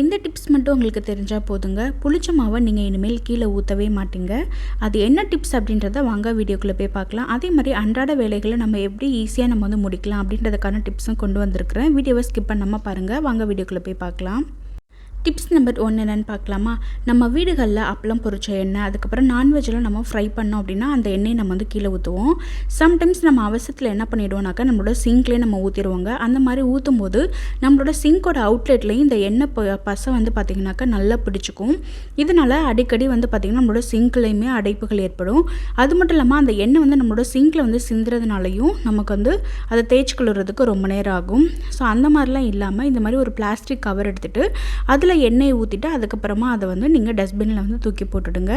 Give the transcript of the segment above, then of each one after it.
இந்த டிப்ஸ் மட்டும் உங்களுக்கு தெரிஞ்சால் போதுங்க. புளிச்ச மாவை நீங்கள் இனிமேல் கீழே ஊற்றவே மாட்டீங்க. அது என்ன டிப்ஸ் அப்படின்றத வாங்க வீடியோக்குள்ளே போய் பார்க்கலாம். அதே மாதிரி அன்றாட வேலைகளை நம்ம எப்படி ஈஸியாக நம்ம வந்து முடிக்கலாம் அப்படின்றதுக்கான டிப்ஸும் கொண்டு வந்திருக்கிறேன். வீடியோவை ஸ்கிப் பண்ணாமல் பாருங்கள் வாங்க வீடியோக்குள்ளே போய் பார்க்கலாம். டிப்ஸ் நம்பர் ஒன் என்னென்னு பார்க்கலாமா? நம்ம வீடுகளில் அப்பளம் பொரிச்ச எண்ணெய் அதுக்கப்புறம் நான்வெஜ்லாம் நம்ம ஃப்ரை பண்ணோம் அப்படின்னா அந்த எண்ணெயை நம்ம வந்து கீழே ஊற்றுவோம் சம்டைம்ஸ் நம்ம அவசரத்தில் என்ன பண்ணிவிடுவோம்னாக்கா நம்மளோட சிங்க்லேயே நம்ம ஊற்றிடுவோங்க அந்த மாதிரி ஊற்றும் போது நம்மளோட சிங்கோட அவுட்லெட்லேயும் இந்த எண்ணெய் ப பசை வந்து பார்த்திங்கனாக்கா நல்லா பிடிச்சிக்கும். இதனால் அடிக்கடி வந்து பார்த்திங்கன்னா நம்மளோட சிங்க்லேயுமே அடைப்புகள் ஏற்படும். அது மட்டும் இல்லாமல் அந்த எண்ணெய் வந்து நம்மளோட சிங்கில் வந்து சிந்துறதுனாலையும் நமக்கு வந்து அதை தேய்ச்சி கொள்ளுறதுக்கு ரொம்ப நேரம் ஆகும். ஸோ அந்த மாதிரிலாம் இல்லாமல் இந்த மாதிரி ஒரு பிளாஸ்டிக் கவர் எடுத்துகிட்டு அதில் அதில் எண்ணெயை ஊற்றிட்டு அதுக்கப்புறமா அதை வந்து நீங்கள் டஸ்ட்பினில் வந்து தூக்கி போட்டுடுங்க.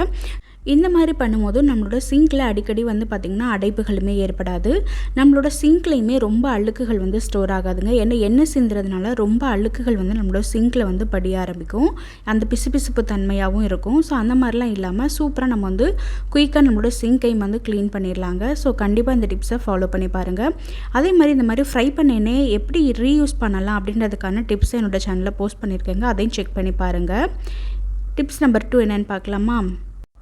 இந்த மாதிரி பண்ணும்போது நம்மளோட சிங்கில் அடிக்கடி வந்து பார்த்திங்கன்னா அடைப்புகளுமே ஏற்படாது. நம்மளோட சிங்க்லேயுமே ரொம்ப அழுக்குகள் வந்து ஸ்டோர் ஆகாதுங்க. ஏன்னா எண்ணெய் சிந்துறதுனால ரொம்ப அழுக்குகள் வந்து நம்மளோட சிங்கில் வந்து படிய ஆரம்பிக்கும். அந்த பிசுபிசுப்பு தன்மையாகவும் இருக்கும். ஸோ அந்த மாதிரிலாம் இல்லாமல் சூப்பராக நம்ம வந்து குயிக்காக நம்மளோட சிங்கையும் வந்து க்ளீன் பண்ணிடலாங்க ஸோ கண்டிப்பாக இந்த டிப்ஸை ஃபாலோ பண்ணி பாருங்கள் அதே மாதிரி இந்த மாதிரி ஃப்ரை பண்ண எண்ணெய் எப்படி ரீயூஸ் பண்ணலாம் அப்படின்றதுக்கான டிப்ஸை என்னோடய சேனலில் போஸ்ட் பண்ணியிருக்கேங்க அதையும் செக் பண்ணி பாருங்கள் டிப்ஸ் நம்பர் டூ என்னென்னு பார்க்கலாமா?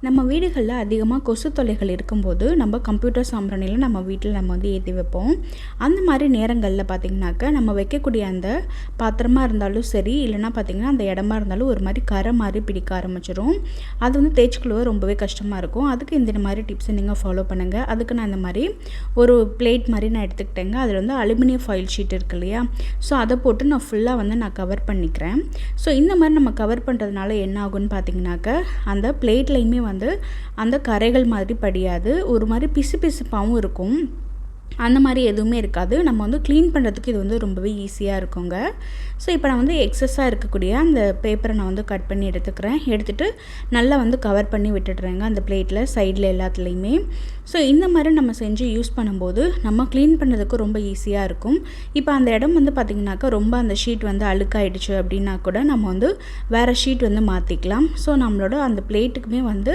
நம்ம வீடுகளில் அதிகமாக கொசு தொல்லைகள் இருக்கும்போது நம்ம கம்ப்யூட்டர் சாம்பிராணியில் நம்ம வீட்டில் நம்ம வந்து ஏற்றி வைப்போம். அந்த மாதிரி நேரங்களில் பார்த்திங்கனாக்கா நம்ம வைக்கக்கூடிய அந்த பாத்திரமாக இருந்தாலும் சரி இல்லைனா பார்த்திங்கன்னா அந்த இடமா இருந்தாலும் ஒரு மாதிரி கரை மாதிரி பிடிக்க ஆரம்பிச்சிடும் அது வந்து தேய்ச்சிக்குழுவ ரொம்பவே கஷ்டமாக இருக்கும். அதுக்கு இந்த மாதிரி டிப்ஸை நீங்கள் ஃபாலோ பண்ணுங்கள் அதுக்கு நான் இந்த மாதிரி ஒரு பிளேட் மாதிரி நான் எடுத்துக்கிட்டேங்க. அதில் வந்து அலுமினியம் ஃபாயில் ஷீட் இருக்கு இல்லையா? ஸோ அதை போட்டு நான் ஃபுல்லாக வந்து நான் கவர் பண்ணிக்கிறேன். ஸோ இந்த மாதிரி நம்ம கவர் பண்ணுறதுனால என்ன ஆகும்னு பார்த்திங்கனாக்கா அந்த பிளேட்லையுமே வந்து அந்த கரைகள் மாதிரி படியாது. ஒரு மாதிரி பிசு பிசுப்பாகவும் இருக்கும். அந்த மாதிரி எதுவுமே இருக்காது. நம்ம வந்து க்ளீன் பண்ணுறதுக்கு இது வந்து ரொம்பவே ஈஸியாக இருக்குங்க. ஸோ இப்போ நான் வந்து எக்ஸஸாக இருக்கக்கூடிய அந்த பேப்பரை நான் வந்து கட் பண்ணி எடுத்துக்கிறேன். எடுத்துகிட்டு நல்லா வந்து கவர் பண்ணி விட்டுடுறேங்க அந்த பிளேட்டில் சைடில் எல்லாத்துலேயுமே. ஸோ இந்த மாதிரி நம்ம செஞ்சு யூஸ் பண்ணும்போது நம்ம க்ளீன் பண்ணுறதுக்கு ரொம்ப ஈஸியாக இருக்கும். இப்போ அந்த இடம் வந்து பார்த்திங்கனாக்கா ரொம்ப அந்த ஷீட் வந்து அழுக்காயிடுச்சு அப்படின்னா கூட நம்ம வந்து வேறு ஷீட் வந்து மாற்றிக்கலாம் ஸோ நம்மளோட அந்த பிளேட்டுக்குமே வந்து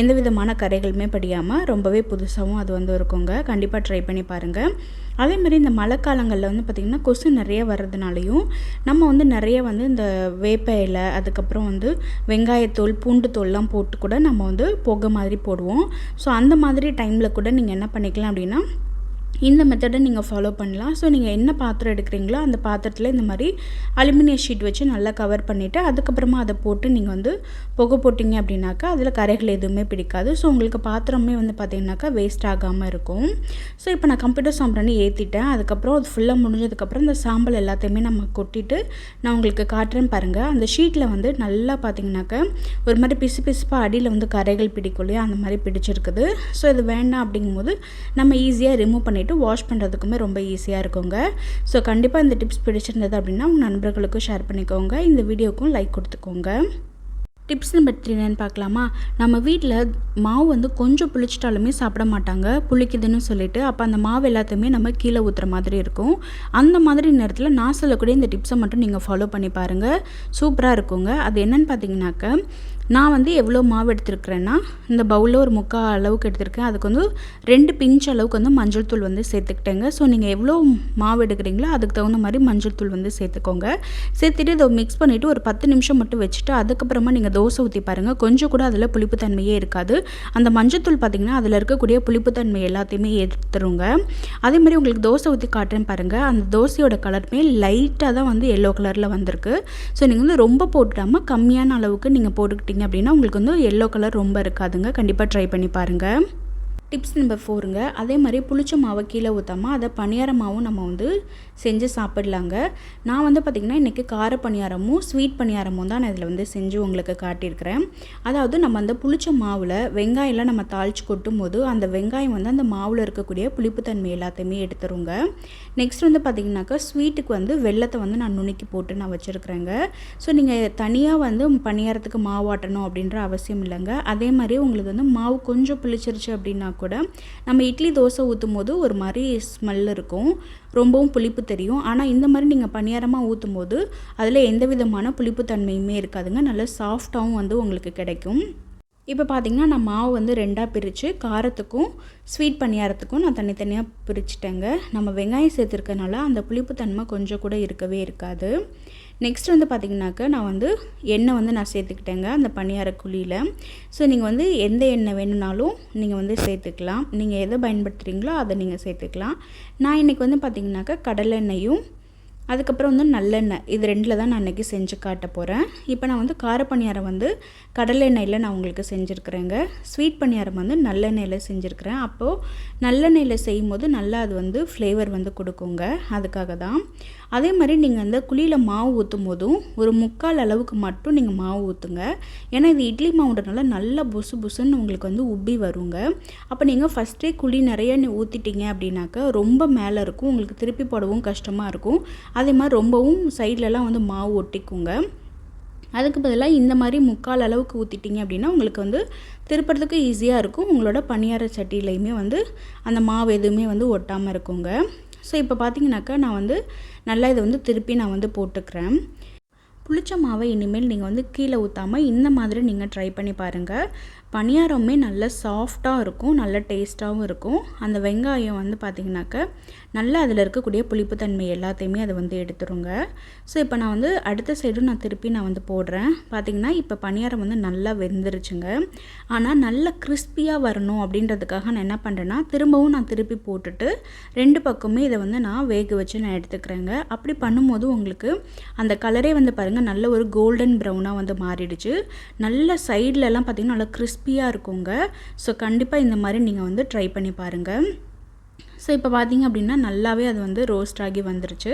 எந்த விதமான கரைகளுமே படியாமல் ரொம்பவே புதுசாகவும் அது வந்து இருக்குங்க. கண்டிப்பாக ட்ரை பண்ணி பாருங்கள் அதே மாதிரி இந்த மழை காலங்களில் வந்து பார்த்திங்கன்னா கொசு நிறைய வர்றதுனாலையும் நம்ம வந்து நிறைய வந்து இந்த வேப்ப இலை அதுக்கப்புறம் வந்து வெங்காயத்தோல் பூண்டு தோல்லாம் போட்டு கூட நம்ம வந்து புகை மாதிரி போடுவோம். ஸோ அந்த மாதிரி டைமில் கூட நீங்கள் என்ன பண்ணிக்கலாம் அப்படின்னா இந்த மெத்தடை நீங்கள் ஃபாலோ பண்ணலாம். ஸோ நீங்கள் என்ன பாத்திரம் எடுக்கிறீங்களோ அந்த பாத்திரத்தில் இந்த மாதிரி அலுமினியம் ஷீட் வச்சு நல்லா கவர் பண்ணிவிட்டு அதுக்கப்புறமா அதை போட்டு நீங்கள் வந்து புகை போட்டிங்க அப்படின்னாக்கா அதில் கரைகள் எதுவுமே பிடிக்காது. ஸோ உங்களுக்கு பாத்திரமே வந்து பார்த்திங்கனாக்கா வேஸ்ட் ஆகாமல் இருக்கும். ஸோ இப்போ நான் கம்ப்யூட்டர் சாம்பிராணி ஏற்றிட்டேன் அதுக்கப்புறம் அது ஃபுல்லாக முடிஞ்சதுக்கப்புறம் இந்த சாம்பல் எல்லாத்தையுமே நம்ம கொட்டிட்டு நான் உங்களுக்கு காட்டுறேன் பாருங்கள் அந்த ஷீட்டில் வந்து நல்லா பார்த்திங்கனாக்கா ஒரு மாதிரி பிசு பிசுப்பாக அடியில் வந்து கரைகள் பிடிக்கும் இல்லையா? அந்த மாதிரி பிடிச்சிருக்குது. ஸோ இது வேண்டாம் அப்படிங்கும்போது நம்ம ஈஸியாக ரிமூவ் பண்ணிவிட்டு பண்ணிவிட்டு வாஷ் பண்ணுறதுக்குமே ரொம்ப ஈஸியாக இருக்குங்க. ஸோ கண்டிப்பாக இந்த டிப்ஸ் பிடிச்சிருந்தது அப்படின்னா உங்கள் நண்பர்களுக்கும் ஷேர் பண்ணிக்கோங்க. இந்த வீடியோக்கும் லைக் கொடுத்துக்கோங்க. டிப்ஸ் நம்பர் த்ரீ என்னன்னு பார்க்கலாமா? நம்ம வீட்டில் மாவு வந்து கொஞ்சம் புளிச்சிட்டாலுமே சாப்பிட மாட்டாங்க. புளிக்குதுன்னு சொல்லிட்டு அப்போ அந்த மாவு எல்லாத்தையுமே நம்ம கீழே ஊற்றுற மாதிரி இருக்கும். அந்த மாதிரி நேரத்தில் நான் சொல்லக்கூடிய இந்த டிப்ஸை மட்டும் நீங்கள் ஃபாலோ பண்ணி பாருங்கள் சூப்பராக இருக்குங்க. அது என்னென்னு பார்த்தீங்கன்னாக்க நான் வந்து எவ்வளோ மாவு எடுத்துருக்குறேன்னா இந்த பவுலில் ஒரு முக்கால் அளவுக்கு எடுத்திருக்கேன். அதுக்கு வந்து ரெண்டு பிஞ்ச் அளவுக்கு வந்து மஞ்சள் தூள் வந்து சேர்த்துக்கிட்டேங்க. ஸோ நீங்கள் எவ்வளோ மாவு எடுக்கிறீங்களோ அதுக்கு தகுந்த மாதிரி மஞ்சள் தூள் வந்து சேர்த்துக்கோங்க. சேர்த்துட்டு இதை மிக்ஸ் பண்ணிவிட்டு ஒரு பத்து நிமிஷம் மட்டும் வச்சுட்டு அதுக்கப்புறமா நீங்கள் தோசை ஊற்றி பாருங்கள் கொஞ்சம் கூட அதில் புளிப்புத்தன்மையே இருக்காது. அந்த மஞ்சள் தூள் பார்த்திங்கன்னா அதில் இருக்கக்கூடிய புளிப்புத்தன்மை எல்லாத்தையுமே எடுத்துருங்க. அதே மாதிரி உங்களுக்கு தோசை ஊற்றி காட்டுறேன் பாருங்கள் அந்த தோசையோட கலருமே லைட்டாக தான் வந்து எல்லோ கலரில் வந்திருக்கு. ஸோ நீங்கள் வந்து ரொம்ப போட்டுடாமல் கம்மியான அளவுக்கு நீங்கள் போட்டுக்கிட்டீங்க. பார்த்தீங்க அப்படின்னா உங்களுக்கு வந்து எல்லோ கலர் ரொம்ப இருக்காதுங்க. கண்டிப்பாக ட்ரை பண்ணி பாருங்கள் டிப்ஸ் நம்பர் ஃபோருங்க அதே மாதிரி புளிச்ச மாவை கீழே ஊற்றாமல் அதை பணியாரமாகவும் நம்ம வந்து செஞ்சு சாப்பிடலாங்க. நான் வந்து பார்த்திங்கன்னா இன்றைக்கி கார பணியாரமும் ஸ்வீட் பணியாரமும் தான் நான் இதில் வந்து செஞ்சு உங்களுக்கு காட்டியிருக்கிறேன். அதாவது நம்ம அந்த புளிச்ச மாவில் வெங்காயம்லாம் நம்ம தாளித்து கொட்டும் போது அந்த வெங்காயம் வந்து அந்த மாவில் இருக்கக்கூடிய புளிப்புத்தன்மை எல்லாத்தையுமே எடுத்துருங்க. நெக்ஸ்ட் வந்து பார்த்திங்கனாக்கா ஸ்வீட்டுக்கு வந்து வெள்ளத்தை வந்து நான் நுணுக்கி போட்டு நான் வச்சுருக்குறேங்க. ஸோ நீங்கள் தனியாக வந்து பணியாரத்துக்கு மாவு ஆட்டணும் அப்படின்ற அவசியம் இல்லைங்க. அதே மாதிரி உங்களுக்கு வந்து மாவு கொஞ்சம் புளிச்சிருச்சு அப்படின்னா கூட. நம்ம இட்லி தோசை ஊற்றும் போது ஒரு மாதிரி ஸ்மெல் இருக்கும். ரொம்பவும் புளிப்பு தெரியும். ஆனால் இந்த மாதிரி நீங்கள் பணியாரமாக ஊற்றும் போது அதில் எந்த விதமான புளிப்பு தன்மையுமே இருக்காதுங்க. நல்ல சாஃப்டாகவும் வந்து உங்களுக்கு கிடைக்கும். இப்போ பார்த்திங்கன்னா நான் மாவு வந்து ரெண்டாக பிரித்து காரத்துக்கும் ஸ்வீட் பணியாரத்துக்கும் நான் தனித்தனியாக பிரிச்சுட்டேங்க. நம்ம வெங்காயம் சேர்த்துருக்கனால அந்த புளிப்புத்தன்மை கொஞ்சம் கூட இருக்கவே இருக்காது. நெக்ஸ்ட் வந்து பார்த்திங்கனாக்கா நான் வந்து எண்ணெய் வந்து நான் சேர்த்துக்கிட்டேங்க அந்த பணியார குழியில். ஸோ நீங்கள் வந்து எந்த எண்ணெய் வேணும்னாலும் நீங்கள் வந்து சேர்த்துக்கலாம். நீங்கள் எதை பயன்படுத்துகிறீங்களோ அதை நீங்கள் சேர்த்துக்கலாம். நான் இன்றைக்கி வந்து பார்த்திங்கனாக்கா கடலெண்ணெயும் அதுக்கப்புறம் வந்து நல்லெண்ணெய். இது ரெண்டில் தான் நான் அன்றைக்கி செஞ்சு காட்ட போகிறேன் இப்போ நான் வந்து கார பணியாரம் வந்து கடலெண்ணெயில் நான் உங்களுக்கு செஞ்சுருக்குறேங்க. ஸ்வீட் பணியாரம் வந்து நல்லெண்ணெயில் செஞ்சுருக்குறேன். அப்போது நல்லெண்ணெயில் செய்யும் போது நல்லா அது வந்து ஃப்ளேவர் வந்து கொடுக்குங்க. அதுக்காக தான். அதே மாதிரி நீங்கள் அந்த குழியில் மாவு ஊற்றும் போதும் ஒரு முக்கால் அளவுக்கு மட்டும் நீங்கள் மாவு ஊற்றுங்க ஏன்னா இது இட்லி மாவுன்றனால நல்லா புசு புசுன்னு உங்களுக்கு வந்து உப்பி வருங்க. அப்போ நீங்கள் ஃபஸ்ட்டே குழி நிறைய ஊற்றிட்டீங்க அப்படின்னாக்கா ரொம்ப மேலே இருக்கும். உங்களுக்கு திருப்பி போடவும் கஷ்டமாக இருக்கும். அதே மாதிரி ரொம்பவும் சைட்லலாம் வந்து மாவு ஒட்டிக்குங்க. அதுக்கு பதிலாக இந்த மாதிரி முக்கால் அளவுக்கு ஊற்றிட்டிங்க அப்படின்னா உங்களுக்கு வந்து திருப்புறதுக்கு ஈஸியாக இருக்கும். உங்களோட பணியார சட்டிலையுமே வந்து அந்த மாவு எதுவுமே வந்து ஒட்டாமல் இருக்குங்க. ஸோ இப்போ பார்த்தீங்கன்னாக்கா நான் வந்து நல்லா இதை வந்து திருப்பி நான் வந்து போட்டுக்கிறேன். புளிச்ச மாவை இனிமேல் நீங்கள் வந்து கீழே ஊற்றாமல் இந்த மாதிரி நீங்கள் ட்ரை பண்ணி பாருங்கள் பணியாரமே நல்ல சாஃப்டாக இருக்கும் நல்ல டேஸ்ட்டாகவும் இருக்கும். அந்த வெங்காயம் வந்து பார்த்திங்கனாக்க நல்லா அதில் இருக்கக்கூடிய புளிப்புத்தன்மை எல்லாத்தையுமே அதை வந்து எடுத்துருங்க. ஸோ இப்போ நான் வந்து அடுத்த சைடும் நான் திருப்பி நான் வந்து போடுறேன். பார்த்திங்கன்னா இப்போ பணியாரம் வந்து நல்லா வெந்துருச்சுங்க. ஆனால் நல்லா கிறிஸ்பியாக வரணும் அப்படின்றதுக்காக நான் என்ன பண்ணுறேன்னா திரும்பவும் நான் திருப்பி போட்டுட்டு ரெண்டு பக்கமே இதை வந்து நான் வேக வச்சு நான் எடுத்துக்கிறேங்க. அப்படி பண்ணும்போது உங்களுக்கு அந்த கலரே வந்து பாருங்கள் நல்ல ஒரு கோல்டன் ப்ரௌனாக வந்து மாறிடுச்சு. நல்ல சைட்லலாம் பார்த்திங்கன்னா நல்லா கிறிஸ்பியாக இருக்குங்க. ஸோ கண்டிப்பாக இந்த மாதிரி நீங்கள் வந்து ட்ரை பண்ணி பாருங்கள் ஸோ இப்போ பார்த்திங்க அப்படின்னா நல்லாவே அது வந்து ரோஸ்ட் ஆகி வந்துருச்சு.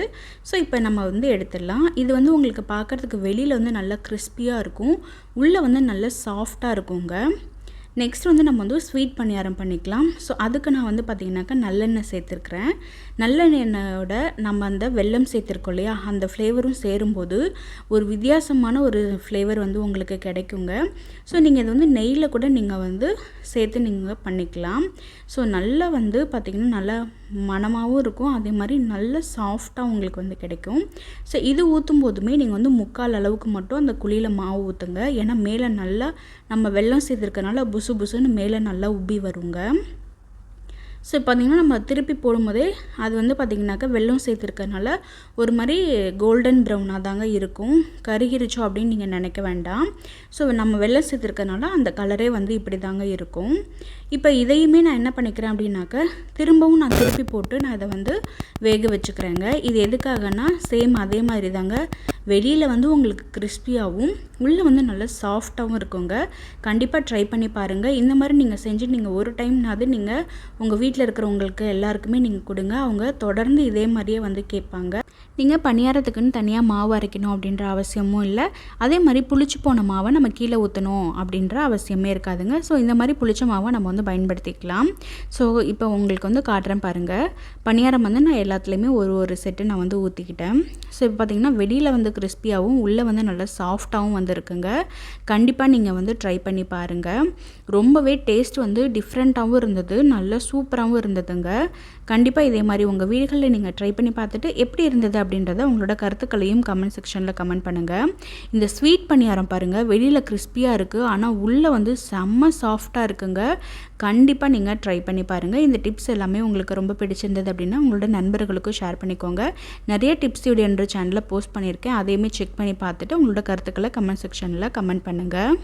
ஸோ இப்போ நம்ம வந்து எடுத்துடலாம். இது வந்து உங்களுக்கு பார்க்குறதுக்கு வெளியில் வந்து நல்லா கிறிஸ்பியாக இருக்கும். உள்ளே வந்து நல்லா சாஃப்டாக இருக்குங்க. நெக்ஸ்ட் வந்து நம்ம வந்து ஸ்வீட் பணியாரம் பண்ணிக்கலாம். ஸோ அதுக்கு நான் வந்து பார்த்திங்கனாக்கா நல்லெண்ணெய் சேர்த்துருக்குறேன். நல்லெண்ணெயோட நம்ம அந்த வெல்லம் சேர்த்துருக்கோம் இல்லையா? அந்த ஃப்ளேவரும் சேரும்போது ஒரு வித்தியாசமான ஒரு ஃப்ளேவர் வந்து உங்களுக்கு கிடைக்குங்க. ஸோ நீங்கள் இது வந்து நெய்யில் கூட நீங்கள் வந்து சேர்த்து நீங்கள் பண்ணிக்கலாம். ஸோ நல்லா வந்து பார்த்திங்கன்னா நல்லா மணமாகவும் இருக்கும். அதே மாதிரி நல்ல சாஃப்டாக உங்களுக்கு வந்து கிடைக்கும். ஸோ இது ஊற்றும் போதுமே நீங்கள் வந்து முக்கால் அளவுக்கு மட்டும் அந்த குழியில் மாவு ஊற்றுங்க ஏன்னா மேலே நல்லா நம்ம வெள்ளம் சேர்த்துருக்கனால புசு புசுன்னு மேலே நல்லா உப்பி வருங்க. ஸோ பார்த்திங்கன்னா நம்ம திருப்பி போடும்போதே அது வந்து பார்த்திங்கனாக்கா வெள்ளம் சேர்த்துருக்கனால ஒரு மாதிரி கோல்டன் ப்ரௌனாக தாங்க இருக்கும். கருகிருச்சோ அப்படின்னு நீங்கள் நினைக்க வேண்டாம். ஸோ நம்ம வெள்ளம் சேர்த்துருக்கனால அந்த கலரே வந்து இப்படி தாங்க இருக்கும். இப்போ இதையுமே நான் என்ன பண்ணிக்கிறேன் அப்படின்னாக்க திரும்பவும் நான் திருப்பி போட்டு நான் இதை வந்து வேக வச்சுக்கிறேங்க. இது எதுக்காகனா சேம் அதே மாதிரி தாங்க வெளியில் வந்து உங்களுக்கு கிறிஸ்பியாகவும் உள்ளே வந்து நல்லா சாஃப்டாகவும் இருக்குங்க. கண்டிப்பாக ட்ரை பண்ணி பாருங்கள் இந்த மாதிரி நீங்கள் செஞ்சு நீங்கள் ஒரு டைம்னாவது நீங்கள் உங்கள் வீட்டில் இருக்கிறவங்களுக்கு எல்லாருக்குமே நீங்கள் கொடுங்க. அவங்க தொடர்ந்து இதே மாதிரியே வந்து கேட்பாங்க. நீங்கள் பணியாரத்துக்குன்னு தனியாக மாவு அரைக்கணும் அப்படின்ற அவசியமும் இல்லை. அதே மாதிரி புளிச்சு போன மாவை நம்ம கீழே ஊற்றணும் அப்படின்ற அவசியமே இருக்காதுங்க. ஸோ இந்த மாதிரி புளிச்ச மாவை நம்ம வந்து பயன்படுத்திக்கலாம். ஸோ இப்போ உங்களுக்கு வந்து காட்டுறேன் பாருங்கள் பணியாரம் வந்து நான் எல்லாத்துலேயுமே ஒரு ஒரு செட்டு நான் வந்து ஊற்றிக்கிட்டேன் ஸோ இப்போ பார்த்திங்கன்னா வெளியில் வந்து கிறிஸ்பியாகவும் உள்ளே வந்து நல்லா சாஃப்டாகவும் வந்துருக்குங்க. கண்டிப்பாக நீங்கள் வந்து ட்ரை பண்ணி பாருங்கள் ரொம்பவே டேஸ்ட் வந்து டிஃப்ரெண்ட்டாகவும் இருந்தது. நல்ல சூப்பராகவும் இருந்ததுங்க. கண்டிப்பாக இதே மாதிரி உங்கள் வீடுகளில் நீங்கள் ட்ரை பண்ணி பார்த்துட்டு எப்படி இருந்தது அப்படின்றத உங்களோட கருத்துக்களையும் கமெண்ட் செக்ஷனில் கமெண்ட் பண்ணுங்கள் இந்த ஸ்வீட் பணியாரம் பாருங்கள் வெளியில் கிறிஸ்பியாக இருக்குது ஆனால் உள்ளே வந்து செம்ம சாஃப்டாக இருக்குங்க. கண்டிப்பாக நீங்கள் ட்ரை பண்ணி பாருங்கள் இந்த டிப்ஸ் எல்லாமே உங்களுக்கு ரொம்ப பிடிச்சிருந்தது அப்படின்னா உங்களோட நண்பர்களுக்கும் ஷேர் பண்ணிக்கோங்க. நிறைய டிப்ஸ் என்ற சேனலில் போஸ்ட் பண்ணியிருக்கேன். அதையுமே செக் பண்ணி பார்த்துட்டு உங்களோட கருத்துக்களை கமெண்ட் செக்ஷனில் கமெண்ட் பண்ணுங்கள்